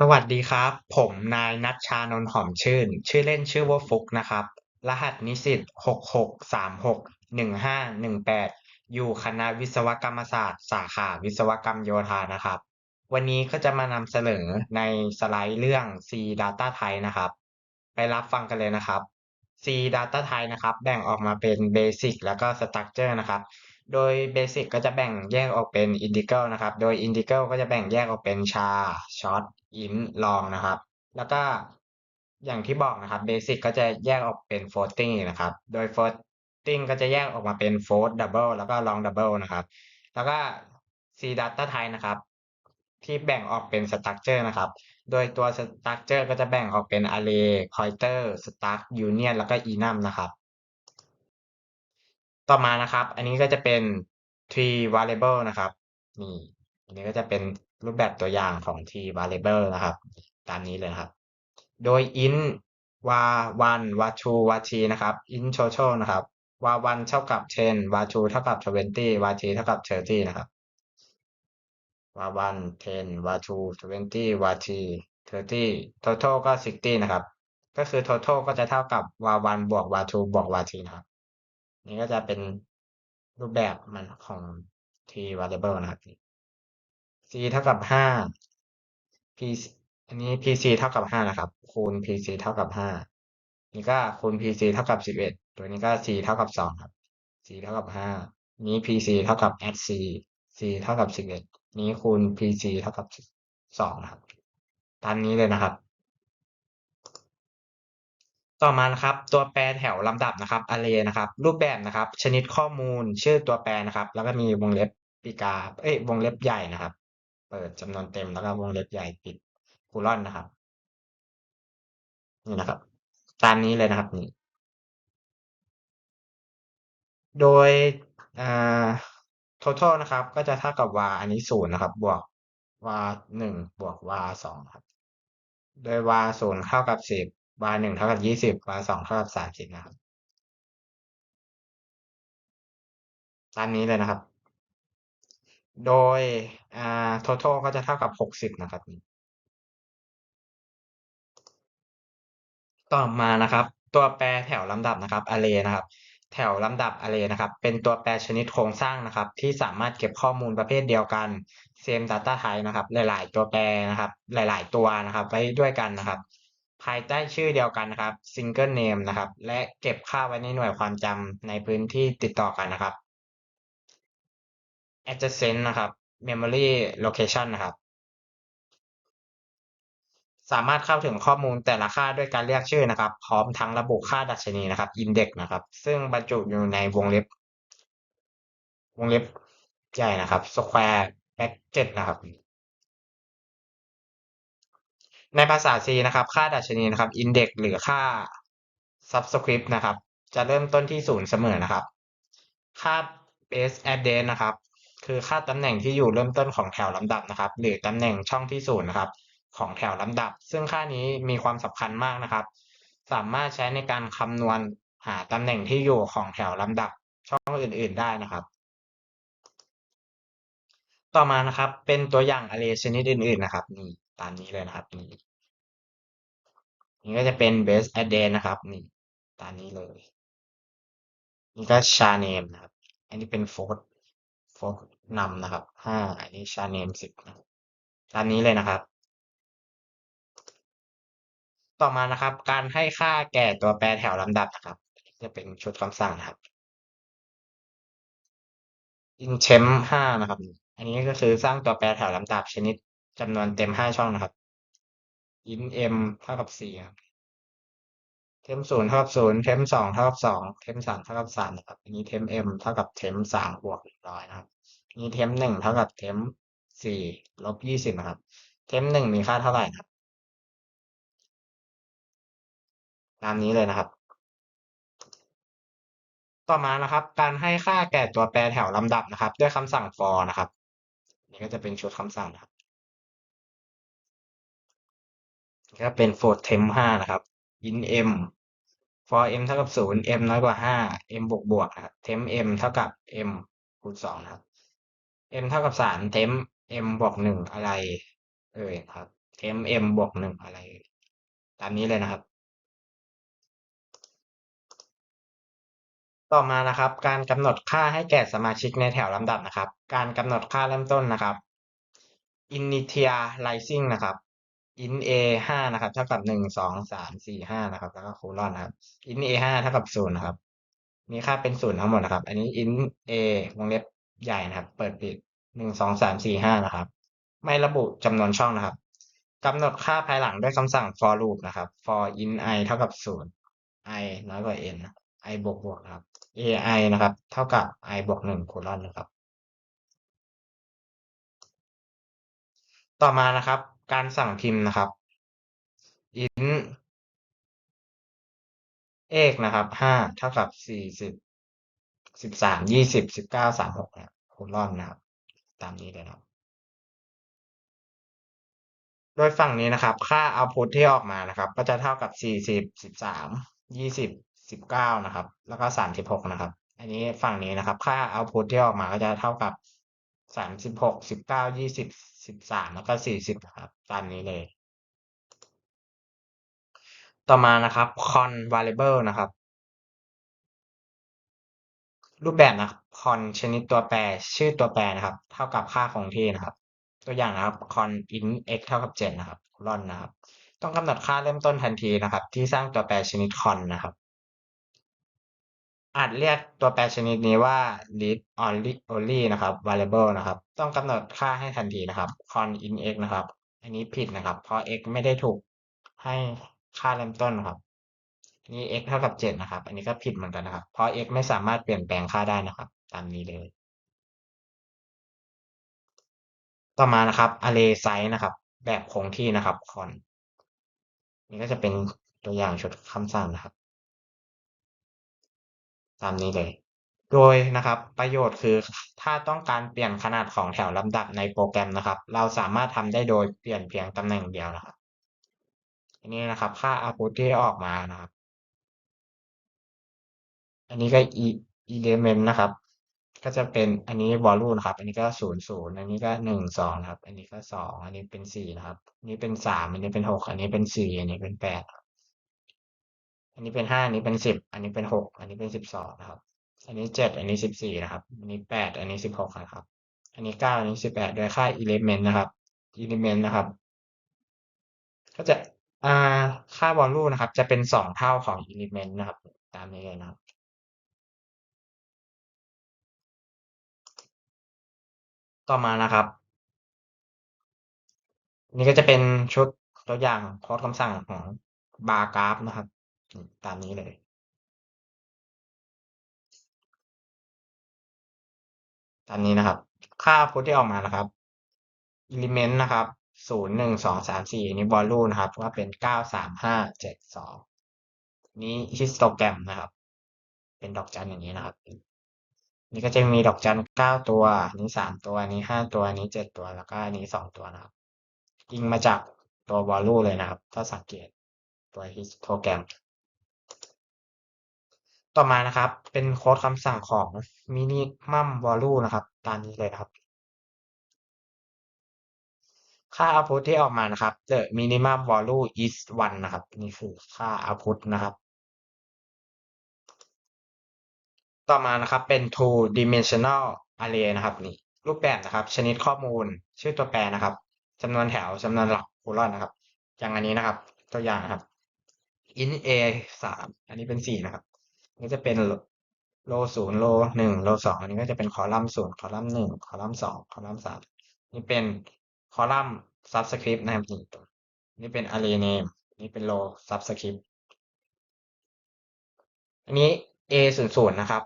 สวัสดีครับ ผมนายณัชชานนท์หอมชื่น ชื่อเล่นชื่อว่าฟุกนะครับ รหัสนิสิตหกหกสามหกหนึ่งห้าหนึ่งแปดอยู่คณะวิศวกรรมศาสตร์ สาขาวิศวกรรมโยธานะครับ วันนี้ก็จะมานำเสนอในสไลด์เรื่อง C Data Type นะครับ ไปรับฟังกันเลยนะครับ C Data Type นะครับ แบ่งออกมาเป็น Basic แล้วก็ Structure นะครับ โดย Basic ก็จะแบ่งแยกออกเป็น Integral นะครับ โดย Integral ก็จะแบ่งแยกออกเป็น char short int long นะครับ แล้วก็อย่างที่บอกนะครับ Basic ก็จะแยกออกเป็น floating นะครับ โดย floating ก็จะแยกออกมาเป็น float double แล้วก็ long double นะครับ แล้วก็ C Data Type นะครับ ที่แบ่งออกเป็น Structure นะครับ โดยตัว Structure ก็จะแบ่งออกเป็น Array Pointer Struct Union แล้วก็ enum นะครับ ต่อมานะครับ อันนี้ก็จะเป็น tree variable นะครับ นี่ อันนี้ก็จะเป็นรูปแบบตัวอย่างของ tree variable นะครับ ตามนี้เลยครับ โดย int var1 var2 var3 นะครับ int total นะครับ var1 เท่ากับ 10 var2 เท่ากับ 20 var3 เท่ากับ 30 นะครับ var1 10 var2 20 var3 30 total ก็ 60 นะครับ ก็คือ total ก็จะเท่ากับ var1 บวก var2 บวก var3 นะครับ นี่ก็จะเป็นรูปแบบมันของ t variable นะครับ c เท่ากับห้า p อันนี้ pc เท่ากับห้านะครับ คูณ pc เท่ากับห้านี่ก็คูณ pc เท่ากับสิบเอ็ดตัวนี้ก็ c เท่ากับสองครับ c เท่ากับห้านี้ pc เท่ากับ add c c เท่ากับสิบเอ็ดนี้คูณ pc เท่ากับสองนะครับ ตามนี้เลยนะครับ ต่อมานะครับตัวแปรแถวลำดับนะครับ array นะครับ รูปแบบนะครับ ชนิดข้อมูลชื่อตัวแปรนะครับ แล้วก็มีวงเล็บปีกาเอ้ยวงเล็บใหญ่นะครับ เปิดจำนวนเต็มแล้วก็วงเล็บใหญ่ปิดคูลอนนะครับนี่นะครับ ตามนี้เลยนะครับนี่โดยอ่า total นะครับ ก็จะเท่ากับ var อันนี้ศูนย์นะครับ บวก var หนึ่งบวก var สองครับ โดย var ศูนย์เท่ากับสิบ var หนึ่งเท่ากับยี่สิบ var สองเท่ากับสามสิบนะครับ ตามนี้เลยนะครับ โดยอ่า total ก็จะเท่ากับหกสิบนะครับ ต่อมานะครับ ตัวแปรแถวลำดับนะครับ array นะครับแถวลำดับ array นะครับ เป็นตัวแปรชนิดโครงสร้างนะครับ ที่สามารถเก็บข้อมูลประเภทเดียวกัน same data type นะครับ หลาย ๆ ตัวแปรนะครับ หลาย ๆ ตัวนะครับ ไว้ด้วยกันนะครับ ภายใต้ชื่อเดียวกันนะครับ single name นะครับ และเก็บค่าไว้ในหน่วยความจำในพื้นที่ติดต่อกันนะครับ adjacent นะครับ memory location นะครับ สามารถเข้าถึงข้อมูลแต่ละค่าด้วยการเรียกชื่อนะครับ พร้อมทั้งระบุค่าดัชนีนะครับ index นะครับ ซึ่งบรรจุอยู่ในวงเล็บ วงเล็บใหญ่นะครับ square bracket นะครับ ในภาษา C นะครับ ค่าดัชนีนะครับ index หรือค่า subscript นะครับ จะเริ่มต้นที่ศูนย์เสมอนะครับ ค่า base address นะครับ คือค่าตำแหน่งที่อยู่เริ่มต้นของแถวลำดับนะครับ หรือตำแหน่งช่องที่ศูนย์นะครับ ของแถวลำดับ ซึ่งค่านี้มีความสำคัญมากนะครับ สามารถใช้ในการคำนวณหาตำแหน่งที่อยู่ของแถวลำดับช่องอื่น ๆ ได้นะครับต่อมานะครับเป็นตัวอย่าง array ชนิดอื่นๆนะครับนี่ ตามนี้เลยนะครับ นี่นี่ก็จะเป็น base address นะครับ นี่ตามนี้เลย นี่ก็ char name นะครับ อันนี้เป็น float float นำนะครับห้าอันนี้ char name สิบนะตามนี้เลยนะครับ ต่อมานะครับ การให้ค่าแก่ตัวแปรแถวลำดับนะครับ จะเป็นชุดคำสั่งนะครับ inchem ห้านะครับ อันนี้ก็คือสร้างตัวแปรแถวลำดับชนิด จำนวนเต็มห้าช่องนะครับ int m เท่ากับสี่ครับ temp ศูนย์เท่ากับศูนย์ temp สองเท่ากับสอง temp สามเท่ากับสามนะครับอันนี้ temp m เท่ากับ temp สามบวกหนึ่งร้อยนะครับอันนี้ temp หนึ่งเท่ากับ temp สี่ลบยี่สิบนะครับ temp หนึ่งมีค่าเท่าไหร่นะครับตามนี้เลยนะครับ ต่อมานะครับ การให้ค่าแก่ตัวแปรแถวลำดับนะครับ ด้วยคำสั่ง for นะครับ นี่ก็จะเป็นชุดคำสั่งนะครับ ก็เป็น for temp ห้านะครับ in m for m เท่ากับศูนย์ m น้อยกว่าห้า m บวกบวกนะครับ temp m เท่ากับ m คูณสองนะครับ m เท่ากับสาม temp m บวกหนึ่งอะไร เอ่ยครับ mm บวกหนึ่งอะไร ตามนี้เลยนะครับ ต่อมานะครับ การกำหนดค่าให้แก่สมาชิกในแถวลำดับนะครับ การกำหนดค่าเริ่มต้นนะครับ initializing นะครับ in a ห้านะครับ เท่ากับหนึ่งสองสามสี่ห้านะครับ แล้วก็คูณนนะครับ in a ห้าเท่ากับศูนย์นะครับนี่ค่าเป็นศูนย์ทั้งหมดนะครับ อันนี้ in a วงเล็บใหญ่นะครับ เปิดปิดหนึ่งสองสามสี่ห้านะครับ ไม่ระบุจำนวนช่องนะครับกำหนดค่าภายหลังด้วยคำสั่ง for loop นะครับ for in i เท่ากับศูนย์ i น้อยกว่า n i บวกบวกครับ ai นะครับ เท่ากับ i บวกหนึ่งคูณนะครับ ต่อมานะครับ การสั่งพิมพ์นะครับ int เอกนะครับห้าเท่ากับสี่สิบสิบสามยี่สิบสิบเก้าสามหกเนี่ยคูณนะครับ ตามนี้เลยนะครับ โดยฝั่งนี้นะครับ ค่า output ที่ออกมานะครับ ก็จะเท่ากับสี่สิบสิบสามยี่สิบสิบเก้านะครับ แล้วก็สามสิบหกนะครับ อันนี้ฝั่งนี้นะครับ ค่า output ที่ออกมาก็จะเท่ากับ สามสิบหกสิบเก้ายี่สิบสิบสามแล้วก็สี่สิบครับ ตามนี้เลย ต่อมานะครับ con variable นะครับ รูปแบบนะครับ con ชนิดตัวแปรชื่อตัวแปรนะครับ เท่ากับค่าคงที่นะครับ ตัวอย่างนะครับ con int x เท่ากับเจ็ดนะครับรอนนะครับ ต้องกำหนดค่าเริ่มต้นทันทีนะครับ ที่สร้างตัวแปรชนิด con นะครับ อาจเรียกตัวแปรชนิดนี้ว่า read only only นะครับ variable นะครับ ต้องกำหนดค่าให้ทันทีนะครับ con in x นะครับ อันนี้ผิดนะครับ เพราะ x ไม่ได้ถูกให้ค่าเริ่มต้นนะครับอันนี้ x เท่ากับเจ็ดนะครับ อันนี้ก็ผิดเหมือนกันนะครับ เพราะ x ไม่สามารถเปลี่ยนแปลงค่าได้นะครับ ตามนี้เลย ต่อมานะครับ array size นะครับ แบบคงที่นะครับ con นี่ก็จะเป็นตัวอย่างชุดคำสั่งนะครับ ตามนี้เลย โดยนะครับประโยชน์คือถ้าต้องการเปลี่ยนขนาดของแถวลำดับในโปรแกรมนะครับ เราสามารถทำได้โดยเปลี่ยนเพียงตำแหน่งเดียวนะครับอันนี้นะครับ ค่า output ที่ออกมานะครับ อันนี้ก็ element นะครับ ก็จะเป็นอันนี้ volume นะครับ อันนี้ก็ศูนย์ศูนย์อันนี้ก็หนึ่งสองครับ อันนี้ก็สองอันนี้เป็นสี่นะครับ อันนี้เป็นสามอันนี้เป็นหกอันนี้เป็นสี่อันนี้เป็นแปด อันนี้เป็นห้าอันนี้เป็นสิบอันนี้เป็นหกอันนี้เป็นสิบสองนะครับ อันนี้เจ็ดอันนี้สิบสี่นะครับ อันนี้แปดอันนี้สิบหกนะครับ อันนี้เก้าอันนี้สิบแปดโดยค่า element นะครับ element นะครับ ก็จะอ่าค่า volume นะครับ จะเป็นสองเท่าของ element นะครับ ตามนี้เลยนะครับต่อมานะครับ นี่ก็จะเป็นชุดตัวอย่างโค้ดคำสั่งของ bar graph นะครับ ตามนี้เลยตามนี้นะครับ ค่าพุทที่ออกมานะครับ element นะครับศูนย์หนึ่งสองสามสี่นี้ volume นะครับว่าเป็นเก้าสามห้าเจ็ดสองนี้ histogram นะครับ เป็นดอกจันอย่างนี้นะครับ นี่ก็จะมีดอกจันเก้าตัว นี้สามตัวนี้ห้าตัวนี้เจ็ดตัวแล้วก็นี้สองตัวนะครับยิงมาจากตัว value เลยนะครับ ถ้าสังเกตตัว histogram ต่ ต่อมานะครับ เป็นโค้ดคำสั่งของ minimum value นะครับตามนี้เลยครับ ค่า output ที่ออกมานะครับ the minimum value is 1 นะครับ นี่คือค่า output นะครับ ต่อมานะครับเป็น two dimensional array นะครับนี่รูปแบบนะครับ ชนิดข้อมูลชื่อตัวแปรนะครับจำนวนแถวจำนวนหลักคูณนะครับ อย่างอันนี้นะครับ ตัวอย่างนะครับ int a สามอันนี้เป็นสี่นะครับ นี่จะเป็นโลศูนย์โลหนึ่งโลสองอันนี้ก็จะเป็นคอลัมน์ศูนย์คอลัมน์หนึ่งคอลัมน์สองคอลัมน์สามนี่เป็นคอลัมน์ subscript นะครับนี่นี่เป็น array name นี่เป็น row subscript อันนี้ a ศูนย์ศูนย์นะครับ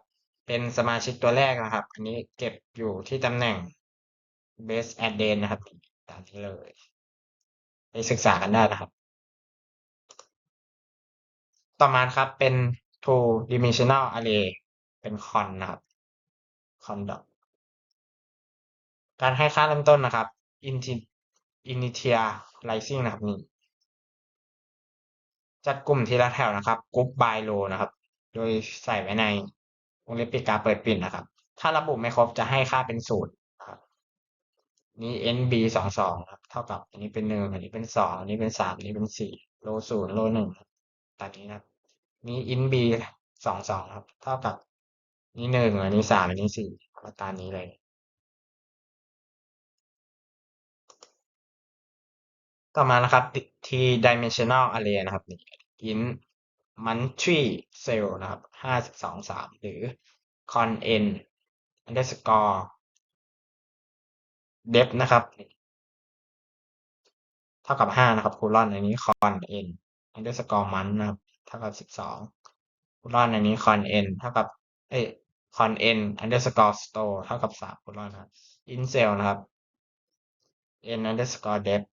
เป็นสมาชิกตัวแรกนะครับ อันนี้เก็บอยู่ที่ตำแหน่ง base address นะครับตามนี้เลยไปศึกษากันได้นะครับ ต่อมาครับเป็น two dimensional array เป็น con นะครับ con dot การให้ค่าเริ่มต้นนะครับ initializing นะครับนี่จัดกลุ่มทีละแถวนะครับ group by row นะครับ โดยใส่ไว้ในวงเล็บปิดกาเปิดปิดนะครับ ถ้าระบุไม่ครบจะให้ค่าเป็นศูนย์ครับนี้ nb สองสองครับ เท่ากับ อันนี้เป็นหนึ่งอันนี้เป็นสองอันนี้เป็นสามอันนี้เป็นสี่โลศูนย์โลหนึ่งตามนี้นะครับ นี้ int b สองสองครับ เท่ากับนี้หนึ่งอันนี้สามอันนี้สี่ก็ตามนี้เลย ต่อมานะครับ t dimensional array นะครับ int monthly cell นะครับห้าสิบสองสามหรือ con n underscore depth นะครับ เท่ากับห้านะครับคูลอนอันนี้ con n underscore month นะครับ เท่ากับสิบสองคูลอนอันนี้ con n เท่ากับ เอ้ย con n underscore store เท่ากับสามคูลอนครับ int cell นะครับ n underscore depth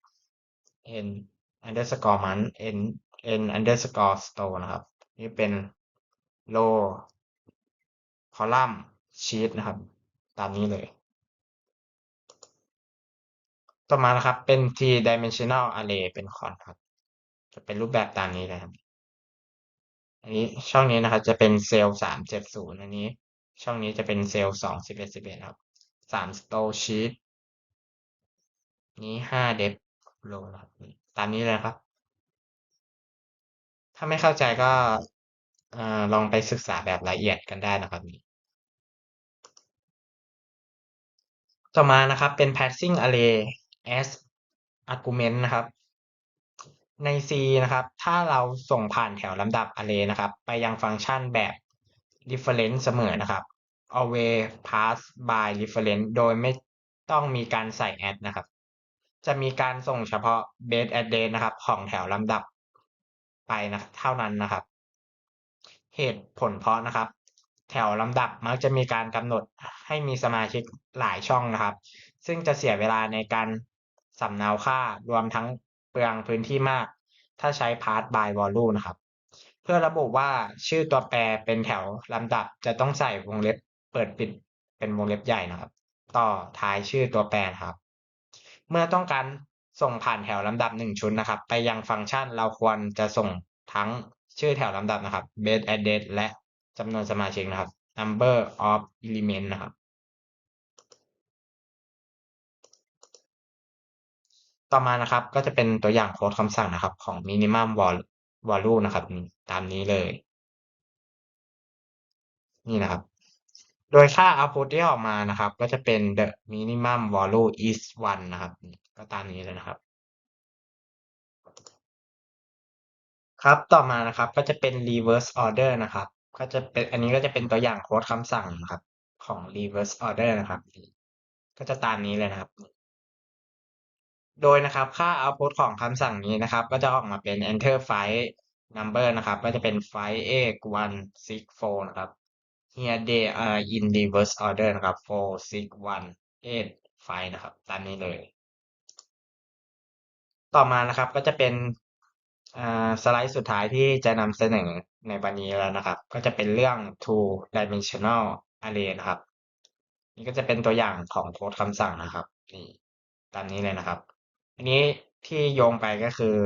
n underscore month n n underscore store นะครับ นี่เป็น row column sheet นะครับ ตามนี้เลย ต่อมานะครับเป็น t dimensional array เป็นคอนครับ จะเป็นรูปแบบตามนี้เลยครับ อันนี้ช่องนี้นะครับจะเป็นเซลล์สามเจ็ดศูนย์อันนี้ ช่องนี้จะเป็นเซลล์สองสิบเอ็ดสิบเอ็ดครับสาม store sheet นี้ห้า depth row นะครับตามนี้เลยครับ ถ้าไม่เข้าใจก็ลองไปศึกษาแบบละเอียดกันได้นะครับนี้ต่อมานะครับเป็น passing array as argument นะครับ ใน C นะครับ ถ้าเราส่งผ่านแถวลำดับ array นะครับ ไปยังฟังก์ชันแบบ reference เสมอนะครับ always pass by reference โดยไม่ต้องมีการใส่ add นะครับ จะมีการส่งเฉพาะ base address นะครับ ของแถวลำดับไปนะเท่านั้นนะครับ เหตุผลเพราะนะครับ แถวลำดับมักจะมีการกำหนดให้มีสมาชิกหลายช่องนะครับ ซึ่งจะเสียเวลาในการสำเนาค่ารวมทั้ง เปลืองพื้นที่มาก ถ้าใช้ pass by value นะครับ เพื่อระบุว่าชื่อตัวแปรเป็นแถวลำดับจะต้องใส่วงเล็บเปิดปิดเป็นวงเล็บใหญ่นะครับ ต่อท้ายชื่อตัวแปรครับ เมื่อต้องการส่งผ่านแถวลำดับหนึ่งชุดนะครับ ไปยังฟังก์ชันเราควรจะส่งทั้งชื่อแถวลำดับนะครับ base address และจำนวนสมาชิกนะครับ number of element นะครับ ต่อมานะครับ ก็จะเป็นตัวอย่างโค้ดคำสั่งนะครับ ของ minimum value นะครับตามนี้เลย นี่นะครับ โดยค่า output ที่ออกมานะครับ ก็จะเป็น the minimum value is one นะครับ ก็ตามนี้เลยนะครับ ครับต่อมานะครับ ก็จะเป็น reverse order นะครับ ก็จะเป็นอันนี้ก็จะเป็นตัวอย่างโค้ดคำสั่งนะครับ ของ reverse order นะครับ ก็จะตามนี้เลยนะครับ โดยนะครับค่า output ของคำสั่งนี้นะครับ ก็จะออกมาเป็น enter file number นะครับ ก็จะเป็น file a one six four นะครับ here they are in reverse order นะครับ four six one eight five นะครับ ตามนี้เลย ต่อมานะครับก็จะเป็นสไลด์สุดท้ายที่จะนำเสนอในวันนี้แล้วนะครับ ก็จะเป็นเรื่อง two dimensional array นะครับ นี่ก็จะเป็นตัวอย่างของโค้ดคำสั่งนะครับ นี่ตามนี้เลยนะครับ อันนี้ที่โยงไปก็คือ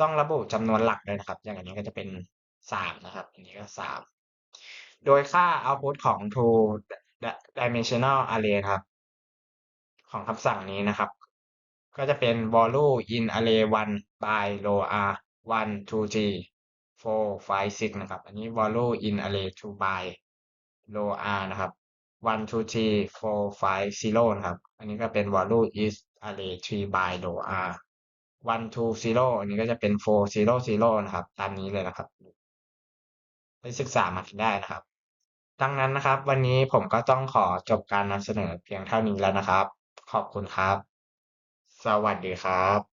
ต้องระบุจำนวนหลักเลยนะครับ อย่างอันนี้ก็จะเป็นสามนะครับ อันนี้ก็สามโดยค่า output ของ to dimensional array ครับ ของคำสั่งนี้นะครับ ก็จะเป็น value in array 1 by row r 1 to g 4 5 6นะครับ อันนี้ value in array 2 by row r นะครับ1 to g 4 5 0นะครับ อันนี้ก็เป็น value is array three by row r one two zero อันนี้ก็จะเป็น four zero zero นะครับ ตามนี้เลยนะครับ ไปศึกษามาได้นะครับ ดังนั้นนะครับ วันนี้ผมก็ต้องขอจบการนำเสนอเพียงเท่านี้แล้วนะครับ ขอบคุณครับ สวัสดีครับ